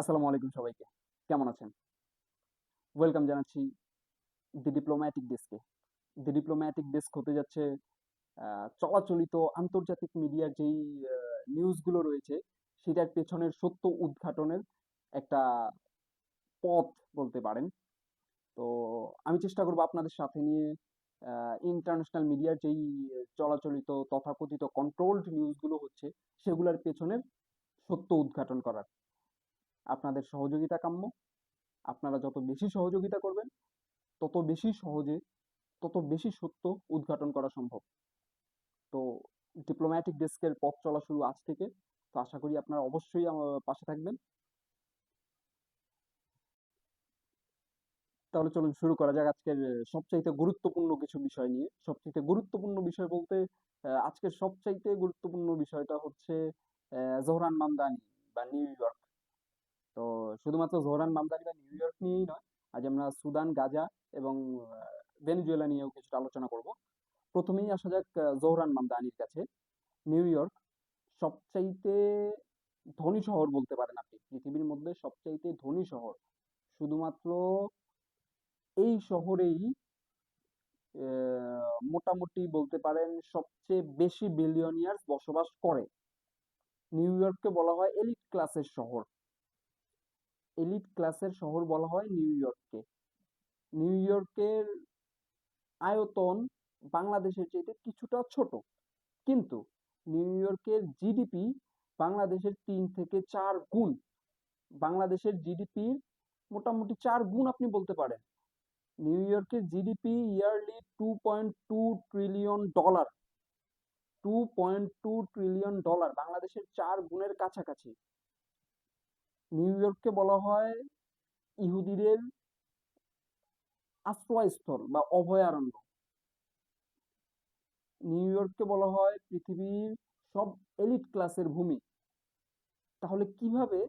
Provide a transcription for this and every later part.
আসসালামু আলাইকুম সবাইকে। কেমন আছেন? ওয়েলকাম জানাচ্ছি দি ডিপ্লোম্যাটিক ডেস্কে দি ডিপ্লোম্যাটিক ডেস্ক হতে যাচ্ছে চলাচলিত আন্তর্জাতিক মিডিয়ার যেই নিউজগুলো রয়েছে, সেটার পেছনের সত্য উদ্ঘাটনের একটা পথ বলতে পারেন। তো আমি চেষ্টা করব আপনাদের সাথে নিয়ে ইন্টারন্যাশনাল মিডিয়ার যেই, চলাচলিত তথাকথিত কন্ট্রোলড নিউজগুলো হচ্ছে, সেগুলোর পেছনের সত্য উদ্ঘাটন করার। আপনাদের সহযোগিতা কাম্য। আপনারা যত বেশি সহযোগিতা করবেন, তত বেশি সহজে, তত বেশি সত্য উদ্ঘাটন করা সম্ভব। তো ডিপ্লোম্যাটিক ডেস্কের পথ চলা শুরু আজ থেকে। তো আশা করি আপনারা অবশ্যই আমার পাশে থাকবেন। তাহলে চলুন শুরু করা যাক আজকের, সবচাইতে গুরুত্বপূর্ণ কিছু বিষয় নিয়ে। সবচাইতে গুরুত্বপূর্ণ বিষয় বলতে আজকের সবচাইতে গুরুত্বপূর্ণ বিষয়টা হচ্ছে জোহরান মামদানি বা নিউ ইয়র্ক। তো শুধুমাত্র জোহরান মামদানি নিউ ইয়র্ক নিয়েই নয়, আজ আমরা সুদান, গাজা এবং ভেনেজুয়েলা নিয়েও কিছুটা আলোচনা করব। প্রথমেই আসা যাক জোহরান মামদানির কাছে। নিউ ইয়র্ক সবচাইতে ধনী শহর বলতে পারেন আপনি। পৃথিবীর মধ্যে সবচাইতে ধনী শহর। শুধুমাত্র এই শহরেই মোটামুটি বলতে পারেন সবচেয়ে বেশি বিলিয়নিয়ার্স বসবাস করে। নিউ ইয়র্ককে বলা হয় এলিট ক্লাসের শহর। এলিট ক্লাসের শহর বলা হয় নিউ ইয়র্ককে নিউ ইয়র্কের আয়তন বাংলাদেশের চাইতে কিছুটা ছোট। কিন্তু নিউ ইয়র্কের জিডিপি বাংলাদেশের তিন থেকে চার গুণ। বাংলাদেশের জিডিপির মোটামুটি চার গুণ আপনি বলতে পারেন। নিউ ইয়র্কের GDP yearly two point two trillion dollar two point two trillion dollar বাংলাদেশের চার গুণের কাছাকাছি। নিউ ইয়র্ককে বলা হয় ইহুদিদের আশ্রয়স্থল বা অভয়ারণ্য। নিউ ইয়র্ককে বলা হয় পৃথিবীর সব এলিট ক্লাসের ভূমি। তাহলে কীভাবে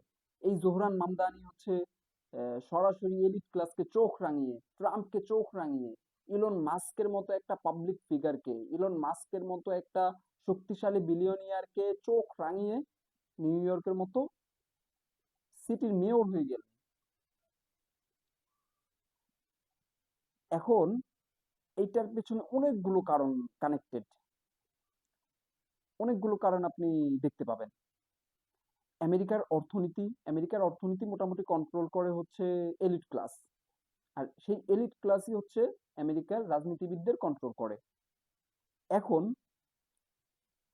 এই জোহরান মামদানি হচ্ছে সরাসরি এলিট ক্লাসকে চোখ রাঙিয়ে ট্রাম্পকে চোখ রাঙিয়ে ইলন মাস্কের মতো একটা পাবলিক ফিগারকে ইলন মাস্কের মতো একটা শক্তিশালী বিলিয়নিয়ারকে চোখ রাঙিয়ে নিউ ইয়র্কের মতো সিটির মেয়র হয়ে গেল এখন এইটার পেছনে অনেকগুলো কারণ কানেক্টেড অনেকগুলো কারণ আপনি দেখতে পাবেন। আমেরিকার অর্থনীতি আমেরিকার অর্থনীতি মোটামুটি কন্ট্রোল করে হচ্ছে এলিট ক্লাস আর সেই এলিট ক্লাসই হচ্ছে আমেরিকার রাজনীতিবিদদের কন্ট্রোল করে। এখন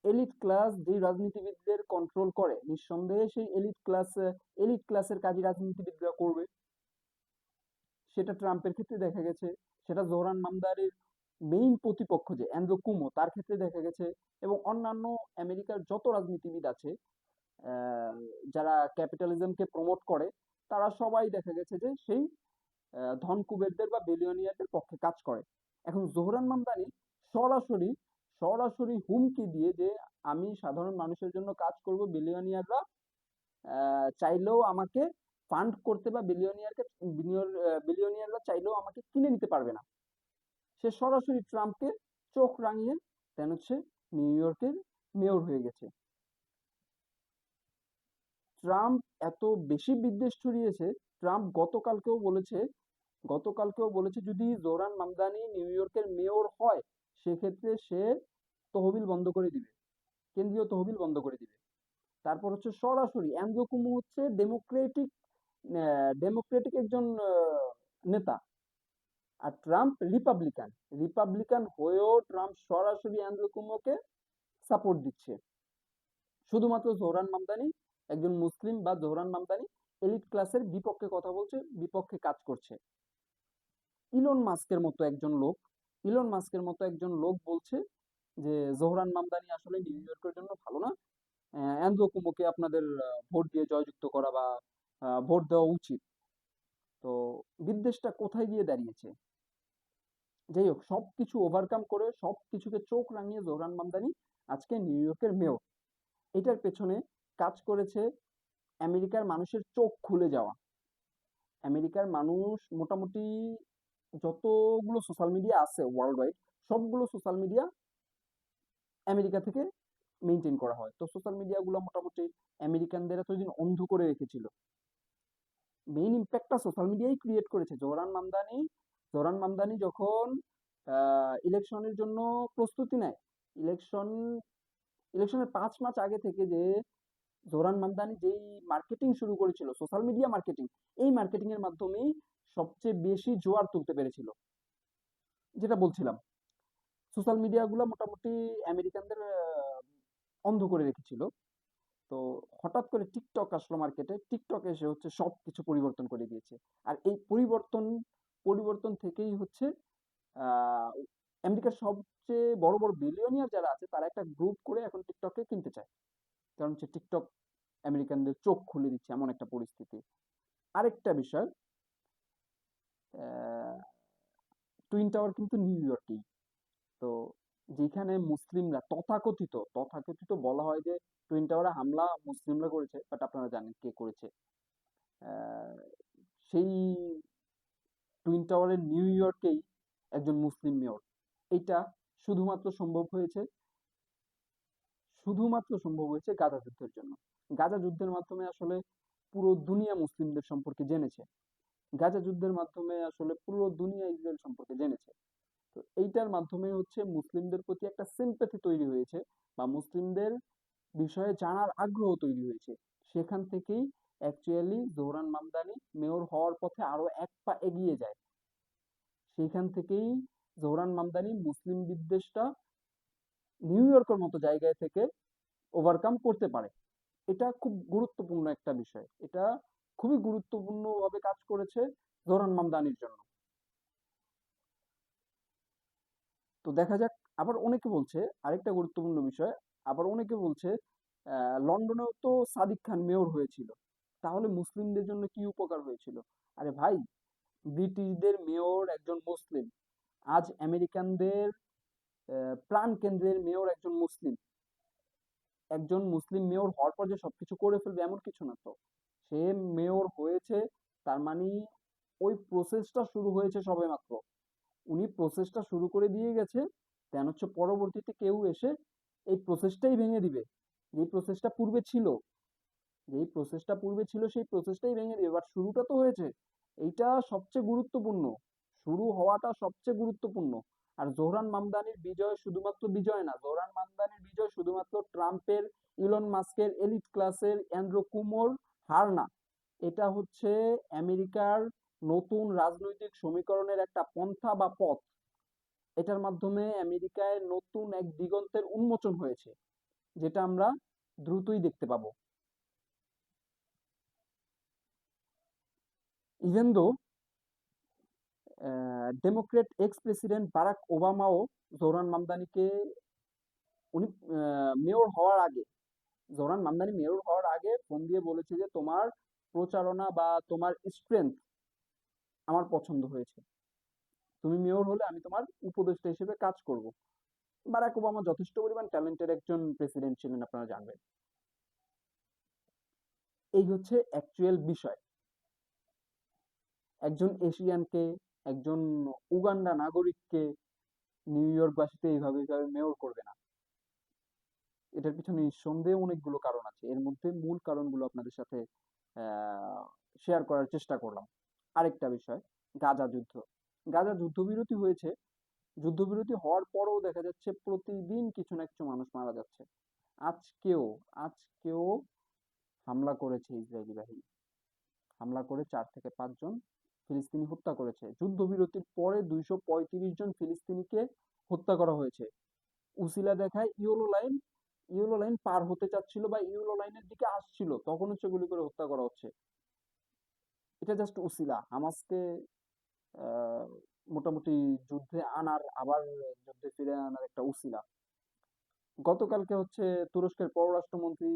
এলিট ক্লাস যেই রাজনীতিবিদদের কন্ট্রোল করে নিঃসন্দেহে সেই এলিট ক্লাস এলিট ক্লাসের কাজই রাজনীতিবিদরা করবে। সেটা ট্রাম্পের ক্ষেত্রে দেখা গেছে সেটা জোহরান মামদারের মেইন প্রতিপক্ষ যে অ্যান্ড্রু কুমো তার ক্ষেত্রে দেখা গেছে এবং অন্যান্য আমেরিকার যত রাজনীতিবিদ আছে যারা ক্যাপিটালিজমকে প্রমোট করে তারা সবাই দেখা গেছে যে সেই আহ, ধন কুবেরদের বা বিলিয়নিয়ারদের পক্ষে কাজ করে। এখন জোহরান মামদানি সরাসরি সরাসরি হুমকি দিয়ে যে আমি সাধারণ মানুষের জন্য কাজ করব বিলিয়নিয়াররা চাইলেও আমাকে ফান্ড করতে বা বিলিয়নিয়ারকে বিলিয়নিয়াররা চাইলেও আমাকে কিনে নিতে পারবে না। সে সরাসরি ট্রাম্পকে চোখ রাঙিয়ে দেন হচ্ছে নিউ ইয়র্কের মেয়র হয়ে গেছে। ট্রাম্প এত বেশি বিদ্বেষ ছড়িয়েছে, ট্রাম্প গতকালকেও বলেছে গতকালকেও বলেছে যদি জোরান মামদানি নিউ ইয়র্কের মেয়র হয় সেক্ষেত্রে সে তহবিল বন্ধ করে দিবে। কেন্দ্রীয় তহবিল বন্ধ করে দিবে। তারপর হচ্ছে সরাসরি অ্যান্ড্রু কুমো হচ্ছে ডেমোক্রেটিক ডেমোক্রেটিক একজন নেতা আর ট্রাম্প রিপাবলিকান রিপাবলিকান হয়েও ট্রাম্প সরাসরি অ্যান্ড্রু কুমোকে সাপোর্ট দিচ্ছে। শুধুমাত্র জোহরান মামদানি, একজন মুসলিম বা জোহরান মামদানি এলিট ক্লাসের বিপক্ষে কথা বলছে, বিপক্ষে কাজ করছে। ইলন মাস্কের মতো একজন লোক ইলন মাস্কের মতো একজন লোক বলছে যে জোহরান মামদানি আসলে নিউ ইয়র্কের জন্য ভালো না। আহ, অ্যান্ড্রু কুমোকে আপনাদের ভোট দিয়ে জয়যুক্ত করা বা ভোট দেওয়া উচিত। তো বিদ্বেষটা কোথায় গিয়ে দাঁড়িয়েছে? যাই হোক সবকিছু ওভারকাম করে সবকিছুকে চোখ রাঙিয়ে জোহরান মামদানি আজকে নিউ ইয়র্কের মেয়র। এটার পেছনে কাজ করেছে আমেরিকার মানুষের চোখ খুলে যাওয়া। আমেরিকার মানুষ মোটামুটি যতগুলো সোশ্যাল মিডিয়া আছে ওয়ার্ল্ড ওয়াইড সবগুলো সোশ্যাল মিডিয়া আমেরিকা থেকে মেনটেন করা হয়। তো সোশ্যাল মিডিয়াগুলো মোটামুটি আমেরিকানদের এতদিন অন্ধ করে রেখেছিল। মেইন ইম্প্যাক্টটা সোশ্যাল মিডিয়াই ক্রিয়েট করেছে। জোহরান মামদানি জোহরান মামদানি যখন ইলেকশনের জন্য প্রস্তুতি নেয় ইলেকশন ইলেকশনের পাঁচ মাস আগে থেকে যে জোরান মামদানি যেই মার্কেটিং শুরু করেছিল সোশ্যাল মিডিয়া মার্কেটিং এই মার্কেটিং এর মাধ্যমেই সবচেয়ে বেশি জোয়ার তুলতে পেরেছিল। যেটা বলছিলাম। সোশ্যাল মিডিয়াগুলো মোটামুটি আমেরিকানদের অন্ধ করে রেখেছিল। তো হঠাৎ করে টিকটক আসলো মার্কেটে টিকটক এসে হচ্ছে সব কিছু পরিবর্তন করে দিয়েছে। আর এই পরিবর্তন পরিবর্তন থেকেই হচ্ছে আমেরিকার সবচেয়ে বড় বড় বিলিয়নিয়ার যারা আছে, তারা একটা গ্রুপ করে এখন টিকটককে কিনতে চায়। কারণ হচ্ছে টিকটক আমেরিকানদের চোখ খুলে দিচ্ছে এমন একটা পরিস্থিতি। আরেকটা বিষয় টুইন টাওয়ার কিন্তু নিউ ইয়র্কেই তো যেখানে মুসলিমরা তথাকথিত তথাকথিত বলা হয় যে টুইন টাওয়ারে হামলা মুসলিমরা করেছে বাট আপনারা জানেন কে করেছে। সেই টুইন টাওয়ারের নিউ ইয়র্কেই একজন মুসলিম মেয়র। এটা শুধুমাত্র সম্ভব হয়েছে, শুধুমাত্র সম্ভব হয়েছে গাজা যুদ্ধের জন্য। গাজা যুদ্ধের মাধ্যমে আসলে পুরো দুনিয়া মুসলিমদের সম্পর্কে জেনেছে। গাজা যুদ্ধের মাধ্যমে আসলে পুরো দুনিয়া ইসরায়েল সম্পর্কে জেনেছে। তো এইটার মাধ্যমে হচ্ছে মুসলিমদের প্রতি একটা সিম্প্যাথি তৈরি হয়েছে বা মুসলিমদের বিষয়ে জানার আগ্রহ তৈরি হয়েছে। সেখান থেকেই অ্যাকচুয়ালি জোহরান মামদানি মেয়র হওয়ার পথে আরও এক পা এগিয়ে যায়। সেখান থেকেই জোহরান মামদানি মুসলিম বিদ্বেষটা নিউ ইয়র্কের মতো জায়গায় থেকে ওভারকাম করতে পারে। এটা খুব গুরুত্বপূর্ণ একটা বিষয়। এটা খুবই গুরুত্বপূর্ণ ভাবে কাজ করেছে জোহরান মামদানির জন্য। তো দেখা যাক, আবার অনেকে বলছে, আরেকটা গুরুত্বপূর্ণ বিষয়, আবার অনেকে বলছে লন্ডনেও তো সাদিক খান মেয়র হয়েছিল, তাহলে মুসলিমদের জন্য কি উপকার হয়েছিল? আরে ভাই, ব্রিটিশদের মেয়র একজন মুসলিম, আজ আমেরিকানদের প্রাণ কেন্দ্রের মেয়র একজন মুসলিম। একজন মুসলিম মেয়র হওয়ার পর যে সবকিছু করে ফেলবে এমন কিছু না তো। সে মেয়র হয়েছে, তার মানে ওই প্রসেসটা শুরু হয়েছে সবেমাত্র। উনি প্রসেসটা শুরু করে দিয়ে গেছে দেন হচ্ছে পরবর্তীতে কেউ এসে এই প্রসেসটাই ভেঙে দিবে। যে প্রসেসটা পূর্বে ছিল যেই প্রসেসটা পূর্বে ছিল সেই প্রসেসটাই ভেঙে দিবে। বাট শুরুটা তো হয়েছে। এইটা সবচেয়ে গুরুত্বপূর্ণ। শুরু হওয়াটা সবচেয়ে গুরুত্বপূর্ণ। আর জোহরান মামদানির বিজয় শুধুমাত্র বিজয় না, জোহরান মামদানির বিজয় শুধুমাত্র ট্রাম্পের, ইলন মাস্কের, এলিট ক্লাসের, অ্যান্ড্রো কুমোর হার না এটা হচ্ছে আমেরিকার নতুন রাজনৈতিক সমীকরণের একটা পন্থা বা পথ। এটার মাধ্যমে আমেরিকায় নতুন এক দিগন্তের উন্মোচন হয়েছে, যেটা আমরা দ্রুতই দেখতে পাবো। Even though democrat ex president Barack ওবামাও Zohran মামদানিকে উনি মেয়র হওয়ার আগে জোহরান মামদানি মেয়র হওয়ার আগে ফোন দিয়ে বলেছে যে, তোমার প্রচারণা বা তোমার স্ট্রেংথ আমার পছন্দ হয়েছে। তুমি মেয়র হলে আমি তোমার উপদেষ্টা হিসেবে কাজ করব। বারাক ওবামা যথেষ্ট পরিমাণ ট্যালেন্টেড একজন প্রেসিডেন্ট ছিলেন, আপনারা জানবেন। এই হচ্ছে অ্যাকচুয়াল বিষয়। একজন এশিয়ানকে, একজন উগান্ডা নাগরিককে নিউ ইয়র্কবাসীতে এইভাবে এইভাবে মেয়র করবে না। এটার পিছনে নিঃসন্দেহে অনেকগুলো কারণ আছে। এর মধ্যে মূল কারণগুলো আপনাদের সাথে শেয়ার করার চেষ্টা করলাম। আরেকটা বিষয়, গাজা যুদ্ধ। গাজা যুদ্ধবিরতি হয়েছে। যুদ্ধবিরতি হওয়ার পরেও দেখা যাচ্ছে প্রতিদিন কিছু না কিছু মানুষ মারা যাচ্ছে। আজকেও আজকেও হামলা করেছে ইসরায়েলি বাহিনী। হামলা করে চার থেকে পাঁচজন ফিলিস্তিনি হত্যা করেছে। যুদ্ধবিরতির পরে দুইশো পঁয়ত্রিশ জন ফিলিস্তিনিকে হত্যা করা হয়েছে। উসিলা দেখায় ইয়েলো লাইন ইয়েলো লাইন পার হতে চাচ্ছিল বা ইয়েলো লাইনের দিকে আসছিল, তখন হচ্ছে গুলি করে হত্যা করা হচ্ছে। এটা জাস্ট উসিলা। হামাসকে মোটামুটি যুদ্ধে আনার, আবার যুদ্ধে ফিরে আনার একটা উসিলা। গতকালকে হচ্ছে তুরস্কের পররাষ্ট্রমন্ত্রী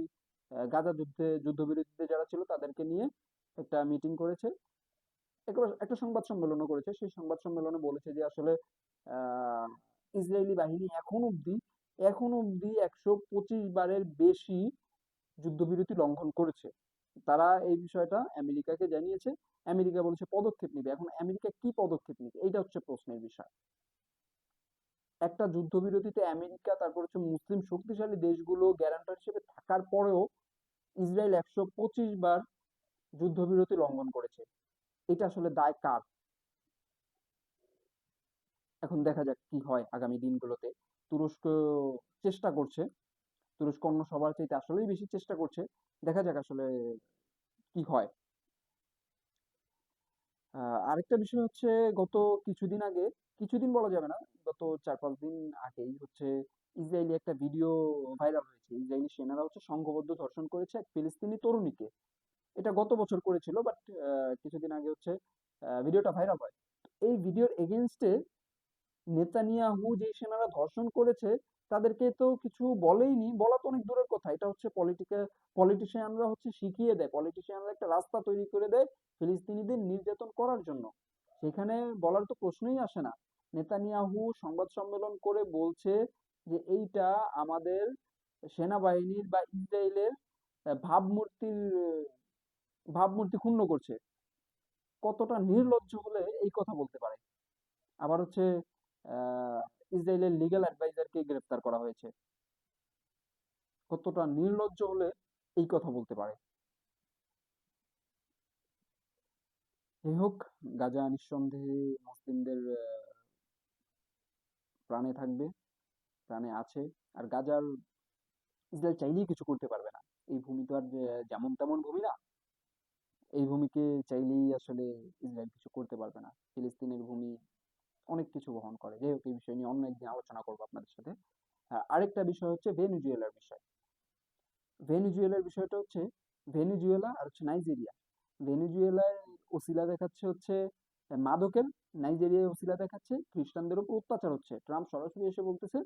গাজা যুদ্ধে, যুদ্ধবিরতিতে যারা ছিল তাদেরকে নিয়ে একটা মিটিং করেছে। একটা সংবাদ সম্মেলনও করেছে। সেই সংবাদ সম্মেলনে বলেছে যে আসলে ইসরায়েলি বাহিনী এখন অব্দি এখন অব্দি একশো পঁচিশ বারের বেশি যুদ্ধবিরতি লঙ্ঘন করেছে। তারা এই বিষয়টা আমেরিকাকে জানিয়েছে। আমেরিকা বলছে পদক্ষেপ নিবে। এখন আমেরিকা কি পদক্ষেপ নিবে? এইটা হচ্ছে প্রশ্নের বিষয়। একটা যুদ্ধবিরতিতে আমেরিকা, তারপর হচ্ছে মুসলিম শক্তিশালী দেশগুলো গ্যারান্টার হিসেবে থাকার পরেও ইসরায়েল একশো পঁচিশ বার যুদ্ধবিরতি লঙ্ঘন করেছে। এটা আসলে দায় কার? এখন দেখা যাক কি হয় আগামী দিনগুলোতে। তুরস্ক চেষ্টা করছে। তুরস্ক অন্য সবার চাইতে আসলেই বেশি চেষ্টা করছে। দেখা যাক আসলে কি হয়। আরেকটা বিষয় হচ্ছে গত কিছুদিন আগে, কিছুদিন বলা যাবে না, গত চার পাঁচ দিন আগেই হচ্ছে ইসরায়েলি একটা ভিডিও ভাইরাল হয়েছে। ইসরায়েলি সেনারা হচ্ছে সংঘবদ্ধ ধর্ষণ করেছে এক ফিলিস্তিনি তরুণীকে। এটা গত বছর করেছিল বাট কিছুদিন আগে হচ্ছে ভিডিওটা ভাইরাল হয়। এই ভিডিওর এগেনস্টে নেতানিয়াহু যে সেনারা ধর্ষণ করেছে, তাদেরকে তো কিছু বলেইনি। বলা তো অনেক দূরের কথা। এটা হচ্ছে পলিটিক্যাল পলিটিশিয়ানরা হচ্ছে শিখিয়ে দেয়। পলিটিশিয়ানরা একটা রাস্তা তৈরি করে দেয় ফিলিস্তিনিদের নির্যাতন করার জন্য। সেখানে বলার তো প্রশ্নই আসে না। নেতানিয়াহু সংবাদ সম্মেলন করে বলছে যে, এইটা আমাদের সেনাবাহিনীর বা ইসরায়েলের ভাবমূর্তির, ভাবমূর্তি ক্ষুণ্ণ করছে। কতটা নির্লজ্জ হলে এই কথা বলতে পারে? আবার হচ্ছে ইসরায়েলের লিগ্যাল অ্যাডভাইজারকে গ্রেফতার করা হয়েছে। কতটা নির্লজ্জ হলে এই কথা বলতে পারে। যাই হোক, গাজা নিঃসন্দেহে মুসলিমদের প্রাণে থাকবে, প্রাণে আছে। আর গাজার ইসরায়েল চাইলেই কিছু করতে পারবে না। এই ভূমি তো আর যেমন তেমন ভূমি না। এই ভূমিকে চাইলেই আসলে ইসরায়েল কিছু করতে পারবে না। ফিলিস্তিনের ভূমি অনেক কিছু বহন করে। যাই হোক, এই বিষয় নিয়ে অন্য একদিন আলোচনা করব আপনাদের সাথে। আরেকটা বিষয় হচ্ছে ভেনিজুয়েলার বিষয়। ভেনিজুয়েলার বিষয়টা হচ্ছে ভেনিজুয়েলা আর হচ্ছে নাইজেরিয়া। ভেনিজুয়েলায় ওসিলা দেখাচ্ছে হচ্ছে মাদকের, নাইজেরিয়ায় ওসিলা দেখাচ্ছে খ্রিস্টানদের উপর অত্যাচার হচ্ছে। ট্রাম্প সরাসরি এসে বলতেছে,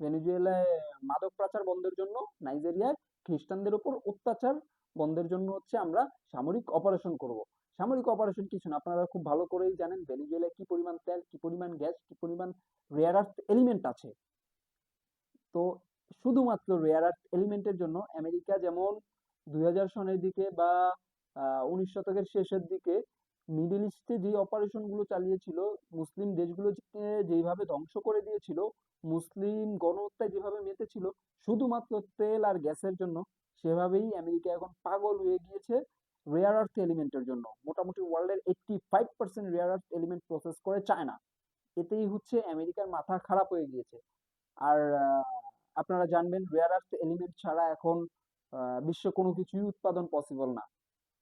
ভেনিজুয়েলায় মাদক পাচার বন্ধের জন্য নাইজেরিয়ায় খ্রিস্টানদের উপর অত্যাচার বন্ধের জন্য হচ্ছে আমরা সামরিক অপারেশন করব। সামরিক অপারেশন কিছু না। আপনারা খুব ভালো করেই জানেন ভেনিজুয়েলায় কি পরিমাণ তেল, কি পরিমাণ গ্যাস, কি পরিমাণ রেয়ার আর্থ এলিমেন্ট আছে। তো শুধুমাত্র রেয়ার আর্থ এলিমেন্টের জন্য আমেরিকা যেমন দুই হাজার সনের দিকে বা উনিশ শতকের শেষের দিকে মিডল ইস্টে যে অপারেশনগুলো চালিয়েছিল, মুসলিম দেশগুলোকে যেভাবে ধ্বংস করে দিয়েছিল, মুসলিম গণহত্যায় যেভাবে মেতেছিল, শুধুমাত্র তেল আর গ্যাসের জন্য, সেভাবেই আমেরিকা এখন পাগল হয়ে গিয়েছে। রেয়ার আর্থ এলিমেন্টের জন্য। মোটামুটি ওয়ার্ল্ডের eighty five percent rare earth element process করে চায়না এতেই হচ্ছে আমেরিকার মাথা খারাপ হয়ে গিয়েছে। আর আপনারা জানবেন রেয়ার আর্থ এলিমেন্ট ছাড়া এখন বিশ্বে কোনো কিছুই উৎপাদন পসিবল না।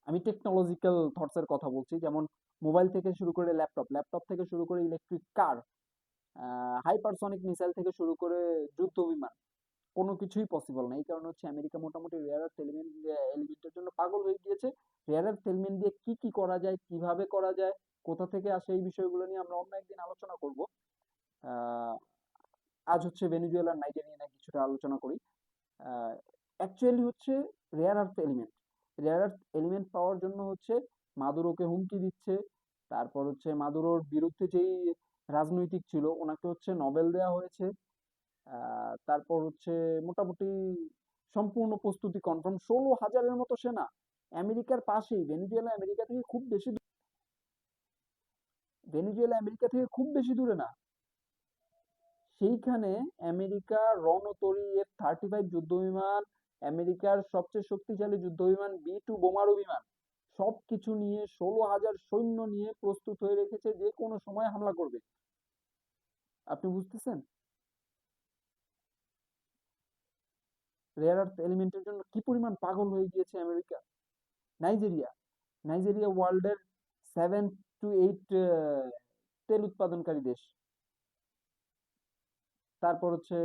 আমি টেকনোলজিক্যাল থটস এর কথা বলছি, যেমন মোবাইল থেকে শুরু করে ল্যাপটপ ল্যাপটপ থেকে শুরু করে ইলেকট্রিক কার হাইপারসনিক মিসাইল থেকে শুরু করে যুদ্ধ বিমান কোনো কিছুই পসিবল না। এই কারণে হচ্ছে আমেরিকা মোটামুটি রেয়ার আর্থ এলিমেন্ট এলিমেন্টের জন্য পাগল হয়ে গিয়েছে। রেয়ার আর্থ এলিমেন্ট দিয়ে কি কি করা যায়, কীভাবে করা যায়, কোথা থেকে আসে এই বিষয়গুলো নিয়ে আমরা অন্য একদিন আলোচনা করব। আজ হচ্ছে ভেনিজুয়েলা নাইজেরিয়া নিয়ে কিছুটা আলোচনা করি। অ্যাকচুয়ালি হচ্ছে rare earth element rare earth element পাওয়ার জন্য হচ্ছে মাদুরোকে হুমকি দিচ্ছে। তারপর হচ্ছে মাদুরোর বিরুদ্ধে যেই রাজনৈতিক ছিল, ওনাকে হচ্ছে নোবেল দেওয়া হয়েছে। তারপর হচ্ছে মোটামুটি সম্পূর্ণ প্রস্তুতি কনফার্ম ষোলো হাজারের মতো সেনা আমেরিকার পাশেই, ভেনিজুয়েলা আমেরিকা থেকে খুব বেশি ভেনিজুয়েলা আমেরিকা থেকে খুব বেশি দূরে না। সেইখানে আমেরিকা রণতরী এফ থার্টি ফাইভ যুদ্ধ বিমান আমেরিকার সবচেয়ে শক্তিশালী যুদ্ধ বিমান বি টু বোমারু বিমান, সবকিছু নিয়ে ষোলো হাজার সৈন্য নিয়ে প্রস্তুত হয়ে রেখেছে যে কোনো সময় হামলা করবে। আপনি বুঝতেছেন? রেয়ার আর্থ এলিমেন্টের জন্য কি পরিমাণ পাগল হয়ে গিয়েছে আমেরিকা? নাইজেরিয়া। নাইজেরিয়া ওয়ার্ল্ডের সেভেন টু এইট তেল উৎপাদনকারী দেশ। তারপর হচ্ছে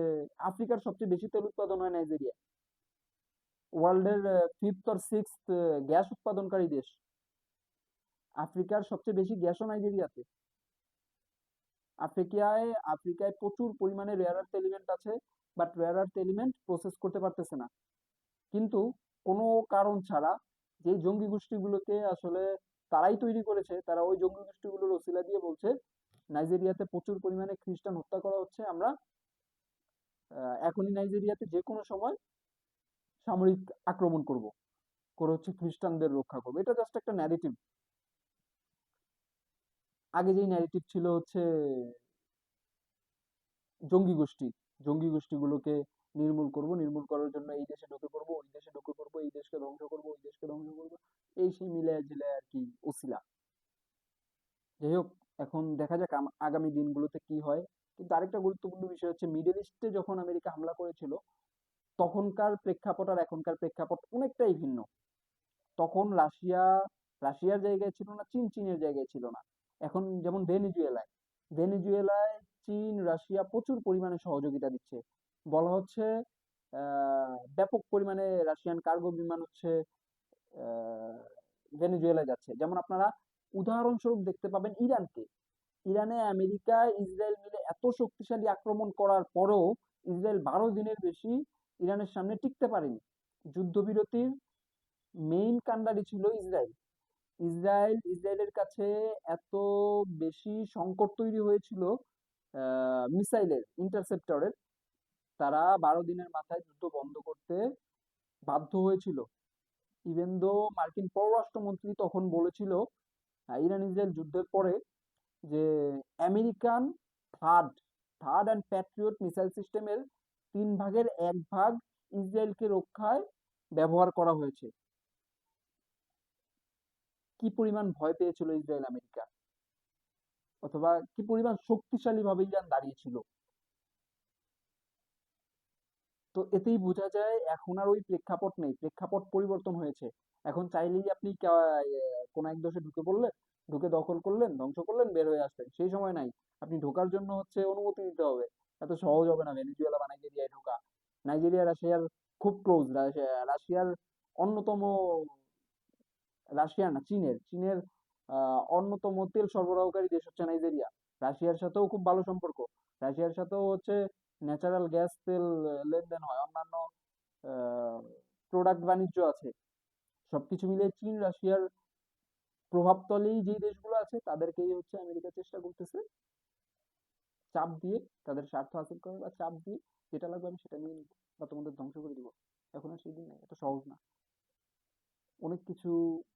আফ্রিকার সবচেয়ে বেশি তেল উৎপাদন হয় নাইজেরিয়া। ওয়ার্ল্ডের ফিফথ অর সিক্সথ গ্যাস উৎপাদনকারী দেশ। আফ্রিকার সবচেয়ে বেশি গ্যাসও নাইজেরিয়াতে। আফ্রিকায় আফ্রিকায় প্রচুর পরিমাণে রেয়ার আর্থ এলিমেন্ট আছে। But rare earth element process করতে পারতেছে না। কিন্তু কোনো কারণ ছাড়া যে জঙ্গি গোষ্ঠীগুলোকে আসলে তারাই তৈরি করেছে, তারা ওই জঙ্গি গোষ্ঠীগুলোর ওসিলা দিয়ে বলছে, নাইজেরিয়াতে প্রচুর পরিমাণে খ্রিস্টান হত্যা করা হচ্ছে, আমরা এখনই নাইজেরিয়াতে যে কোনো সময় সামরিক আক্রমণ করব। করে হচ্ছে খ্রিস্টানদের রক্ষা করব। এটা জাস্ট একটা ন্যারেটিভ আগে যেই ন্যারেটিভ ছিল হচ্ছে জঙ্গি গোষ্ঠী। জঙ্গি গোষ্ঠীগুলোকে নির্মূল করব, নির্মূল করার জন্য এই দেশে ঢুকে পড়ব, ওই দেশে ঢুকে পড়ব, এই দেশকে ধ্বংস করব, ওই দেশকে ধ্বংস করব, এই সেই মিলায় ঝিলায় আর কি ওসিলা। যাই হোক, এখন দেখা যাক আগামী দিনগুলোতে কি হয়। কিন্তু আরেকটা গুরুত্বপূর্ণ বিষয় হচ্ছে, মিডল ইস্টে যখন আমেরিকা হামলা করেছিল, তখনকার প্রেক্ষাপট আর এখনকার প্রেক্ষাপট অনেকটাই ভিন্ন। তখন রাশিয়া, রাশিয়ার জায়গায় ছিল না চীন চীনের জায়গায় ছিল না। এখন যেমন ভেনিজুয়েলায়, ভেনেজুয়েলায় চীন রাশিয়া প্রচুর পরিমাণে সহযোগিতা দিচ্ছে। বলা হচ্ছে ব্যাপক পরিমাণে রাশিয়ান কার্গো বিমান হচ্ছে আহ, ভেনেজুয়েলায় যাচ্ছে। যেমন আপনারা উদাহরণস্বরূপ দেখতে পাবেন ইরানকে। ইরানে আমেরিকা ইসরায়েল মিলে এত শক্তিশালী আক্রমণ করার পরেও ইসরায়েল বারো দিনের বেশি ইরানের সামনে টিকতে পারেনি। যুদ্ধবিরতির মেইন কাণ্ডারি ছিল ইসরায়েল। ইসরায়েল ইসরায়েলের কাছে এত বেশি সংকট তৈরি হয়েছিল মিসাইলের ইন্টারসেপ্টরের তারা বারো দিনের মাথায় যুদ্ধ বন্ধ করতে বাধ্য হয়েছিল। ইভেন দো মার্কিন পররাষ্ট্রমন্ত্রী তখন বলেছিল ইরান ইসরায়েল যুদ্ধের পরে যে American third third and Patriot missile সিস্টেমের তিন ভাগের এক ভাগ ইসরায়েলকে রক্ষায় ব্যবহার করা হয়েছে। কি পরিমাণ ভয় পেয়েছিল ইসরায়েল আমেরিকা অথবা কি পরিমাণ শক্তিশালী ভাবে ইরান দাঁড়িয়েছিল। তো এতেই বোঝা যায় এখন আর ওই প্রেক্ষাপট নেই। প্রেক্ষাপট পরিবর্তন হয়েছে। এখন চাইলেই আপনি কোন এক দেশে ঢুকে পড়লেন, ঢুকে দখল করলেন, ধ্বংস করলেন, বের হয়ে আসলেন। সেই সময় নাই। আপনি ঢোকার জন্য হচ্ছে অনুমতি দিতে হবে। এত সহজ হবে না ভেনেজুয়েলা বা নাইজেরিয়ায় ঢোকা। নাইজেরিয়া, রাশিয়ার খুব ক্লোজ রাশিয়ার অন্যতম রাশিয়া না, চীনের। চীনের অন্যতম তেল সরবরাহকারী দেশ হচ্ছে নাইজেরিয়া। রাশিয়ার সাথেও খুব ভালো সম্পর্ক। রাশিয়ার সাথেও হচ্ছে ন্যাচারাল গ্যাস তেল লেনদেন হয়। অন্যান্য প্রোডাক্ট বাণিজ্য আছে। সবকিছু মিলিয়ে চীন, রাশিয়ার প্রভাবতলেই যে দেশগুলো আছে, তাদেরকেই হচ্ছে আমেরিকা চেষ্টা করতেছে চাপ দিয়ে, তাদের স্বার্থ হাসিল করে বা চাপ দিয়ে যেটা লাগবে আমি সেটা নিয়ে নিবো বা তোমাদের ধ্বংস করে দিব। এখন আর সেই দিন নাই, এত সহজ না। অনেক কিছু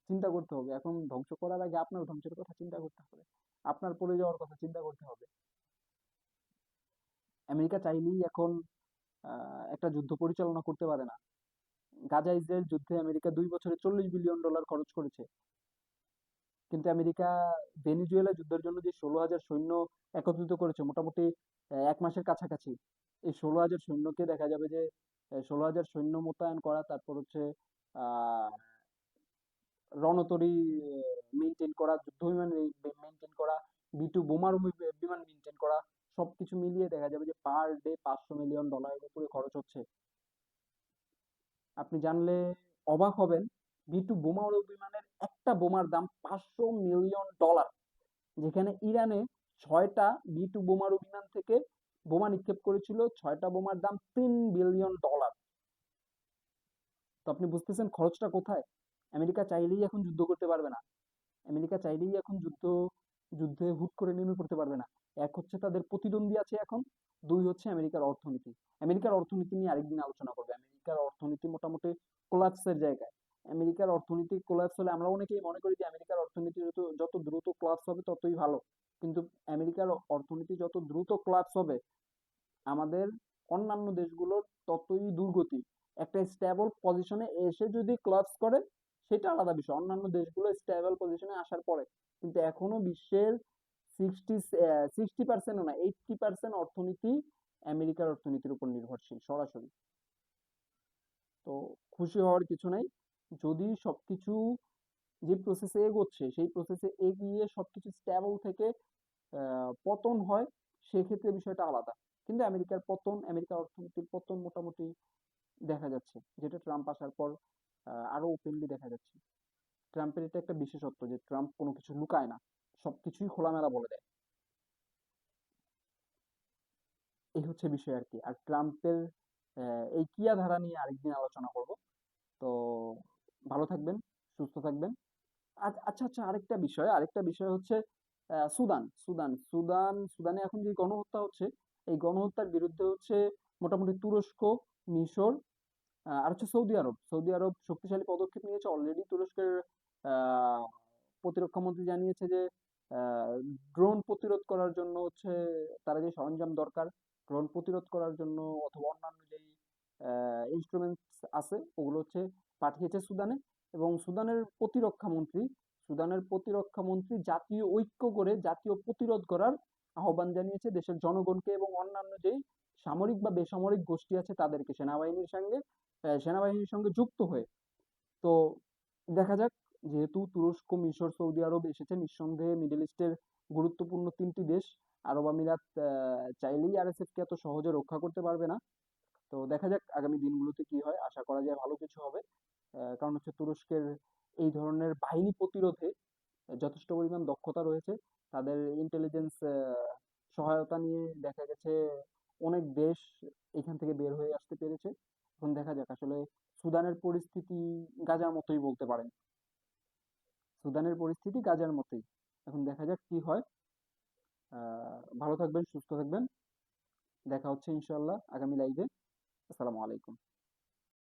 চিন্তা করতে হবে। এখন ধ্বংস করার আগে আপনার ধ্বংসের কথা চিন্তা করতে হবে। আপনার পড়ে যাওয়ার কথা চিন্তা করতে হবে। আমেরিকা চাইলেই এখন একটা যুদ্ধ পরিচালনা করতে পারে না। গাজা ইসরায়েল যুদ্ধে আমেরিকা দুই বছরে চল্লিশ বিলিয়ন ডলার খরচ করেছে। কিন্তু আমেরিকা ভেনেজুয়েলা যুদ্ধের জন্য যে ষোলো হাজার সৈন্য একত্রিত করেছে, মোটামুটি এক মাসের কাছাকাছি। এই ষোলো হাজার সৈন্যকে দেখা যাবে যে ষোলো হাজার সৈন্য মোতায়েন করা, তারপর হচ্ছে আহ রণতরী মেনটেন করা, যুদ্ধ বিমান মেনটেন করা বি টু বোমারু বিমান মেনটেন করা, সবকিছু মিলিয়ে দেখা যাবে যে পার ডে পাঁচশো মিলিয়ন ডলারের উপরে খরচ হচ্ছে। আপনি জানলে অবাক হবেন বি টু বোমারু বিমানের একটা বোমার দাম পাঁচশো মিলিয়ন ডলার যেখানে ইরানে ছয়টা বি টু বোমারু বিমান থেকে বোমা নিক্ষেপ করেছিল, ছয়টা বোমার দাম তিন বিলিয়ন ডলার তো আপনি বুঝতেছেন খরচটা কোথায়? আমেরিকা চাইলেই এখন যুদ্ধ করতে পারবে না। আমেরিকা চাইলেই এখন যুদ্ধ, যুদ্ধে হুট করে নেমে পড়তে পারবে না। এক হচ্ছে তাদের প্রতিদ্বন্দ্বী আছে এখন, দুই হচ্ছে আমেরিকার অর্থনীতি। আমেরিকার অর্থনীতি নিয়ে আরেকদিন আলোচনা করবে। আমেরিকার অর্থনীতি মোটামুটি কোলাপসের জায়গায়। আমেরিকার অর্থনীতি কোলাপস হলে আমরা অনেকেই মনে করি যে আমেরিকার অর্থনীতি যত যত দ্রুত কোলাপস হবে ততই ভালো। কিন্তু আমেরিকার অর্থনীতি যত দ্রুত কোলাপস হবে, আমাদের অন্যান্য দেশগুলোর ততই দুর্গতি। একটা স্টেবল পজিশনে এসে যদি কোলাপস করে সেটা আলাদা বিষয়। অন্যান্য দেশগুলো স্টেবল পজিশনে আসার পরে। কিন্তু এখনও বিশ্বের সিক্সটি সিক্সটি পার্সেন্টও না এইটটি পার্সেন্ট অর্থনীতি আমেরিকার অর্থনীতির উপর নির্ভরশীল, সরাসরি। তো খুশি হওয়ার কিছু নাই। যদি সবকিছু যে প্রসেসে এগোচ্ছে, সেই প্রসেসে এগিয়ে সবকিছু স্টেবল থেকে পতন হয়, সেক্ষেত্রে বিষয়টা আলাদা। কিন্তু আমেরিকার পতন, আমেরিকার অর্থনীতির পতন মোটামুটি দেখা যাচ্ছে। যেটা ট্রাম্প আসার পর আরও ওপেনলি দেখা যাচ্ছে। ট্রাম্পের এটা একটা বিশেষত্ব যে ট্রাম্প কোনো কিছু লুকায় না, সবকিছুই খোলামেলা বলে দেয়। এই হচ্ছে বিষয় আর কি। আর ট্রাম্পের এই কিয়া ধারা নিয়ে আরেকদিন আলোচনা করব। তো ভালো থাকবেন, সুস্থ থাকবেন। আচ্ছা আচ্ছা আরেকটা বিষয় আরেকটা বিষয় হচ্ছে সুদান সুদান সুদান, সুদানে এখন যে গণহত্যা হচ্ছে, এই গণহত্যার বিরুদ্ধে হচ্ছে মোটামুটি তুরস্ক, মিশর আর হচ্ছে সৌদি আরব। সৌদি আরব শক্তিশালী পদক্ষেপ নিয়েছে। অলরেডি তুরস্কের প্রতিরক্ষা মন্ত্রী জানিয়েছে যে ড্রোন প্রতিরোধ করার জন্য হচ্ছে তারা যে সরঞ্জাম দরকার ড্রোন প্রতিরোধ করার জন্য অথবা অন্যান্য যেই ইনস্ট্রুমেন্টস আছে, ওগুলো হচ্ছে পাঠিয়েছে সুদানে। এবং সুদানের প্রতিরক্ষা মন্ত্রী সুদানের প্রতিরক্ষা মন্ত্রী জাতীয় ঐক্য করে জাতীয় প্রতিরোধ করার আহ্বান জানিয়েছে দেশের জনগণকে এবং অন্যান্য যেই সামরিক বা বেসামরিক গোষ্ঠী আছে তাদেরকে সেনাবাহিনীর সঙ্গে সেনাবাহিনীর সঙ্গে যুক্ত হয়ে। তো দেখা যাক, যেহেতু তুরস্ক, মিশর, সৌদি আরব এসেছে, নিঃসন্দেহে মিডল ইস্টের গুরুত্বপূর্ণ তিনটি দেশ, আরব আমিরাত চাইলেই আরএসএফ কে এত সহজে রক্ষা করতে পারবে না। তো দেখা যাক আগামী দিনগুলোতে কি হয়, আশা করা যায় ভালো কিছু হবে। কারণ হচ্ছে তুরস্কের এই ধরনের বাহিনী প্রতিরোধে যথেষ্ট পরিমাণ দক্ষতা রয়েছে। তাদের ইন্টেলিজেন্স সহায়তা নিয়ে দেখা গেছে অনেক দেশ এখান থেকে বের হয়ে আসতে পেরেছে। এখন দেখা যাক, আসলে সুদানের পরিস্থিতি গাজার মতোই বলতে পারেন। সুদানের পরিস্থিতি গাজার মতোই। এখন দেখা যাক কি হয়। ভালো থাকবেন, সুস্থ থাকবেন। দেখা হচ্ছে ইনশাল্লাহ আগামী লাইভে আসসালামু আলাইকুম।